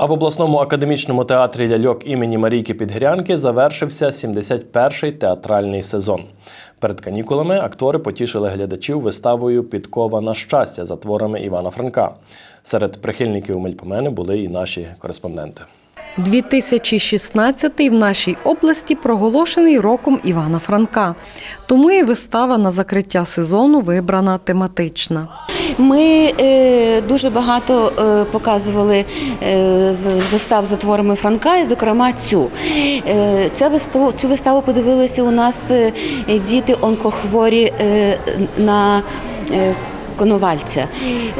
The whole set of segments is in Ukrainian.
А в обласному академічному театрі ляльок імені Марійки Підгірянки завершився 71-й театральний сезон. Перед канікулами актори потішили глядачів виставою Підкова на щастя за творами Івана Франка. Серед прихильників Мельпомени були і наші кореспонденти. 2016 в нашій області проголошений роком Івана Франка. Тому і вистава на закриття сезону вибрана тематична. Ми е, дуже багато е, показували е, вистав за творами Франка, і, зокрема, цю. Ця виставу, цю виставу подивилися у нас діти онкохворі на Коновальця.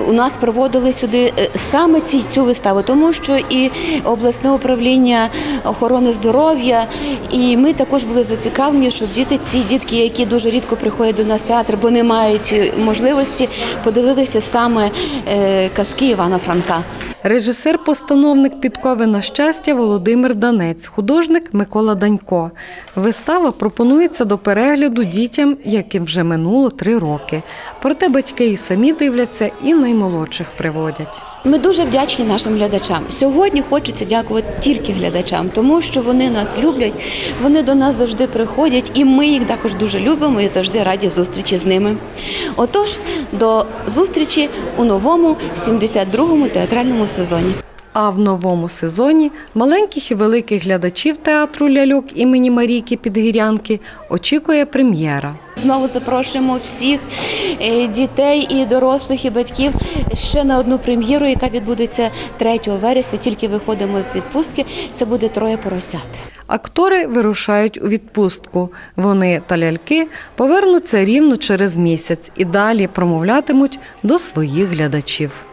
У нас проводили сюди е, саме ці, цю виставу, тому що і обласне управління охорони здоров'я, і ми також були зацікавлені, щоб діти, ці дітки, які дуже рідко приходять до нас в театр, бо не мають е, можливості, подивилися саме е, казки Івана Франка. Режисер-постановник підкови на щастя Володимир Данець, художник Микола Данько. Вистава пропонується до перегляду дітям, яким вже минуло три роки. Проте батьки і самі дивляться, і наймолодших приводять. Ми дуже вдячні нашим глядачам. Сьогодні хочеться дякувати тільки глядачам, тому що вони нас люблять, вони до нас завжди приходять, і ми їх також дуже любимо і завжди раді зустрічі з ними. Отож, до зустрічі у новому 72-му театральному сезоні. А в новому сезоні маленьких і великих глядачів театру ляльок імені Марійки Підгірянки очікує прем'єра. Знову запрошуємо всіх е, дітей і дорослих, і батьків ще на одну прем'єру, яка відбудеться 3 вересня. Тільки виходимо з відпустки. Це буде троє поросят. Актори вирушають у відпустку. Вони та ляльки повернуться рівно через місяць і далі промовлятимуть до своїх глядачів.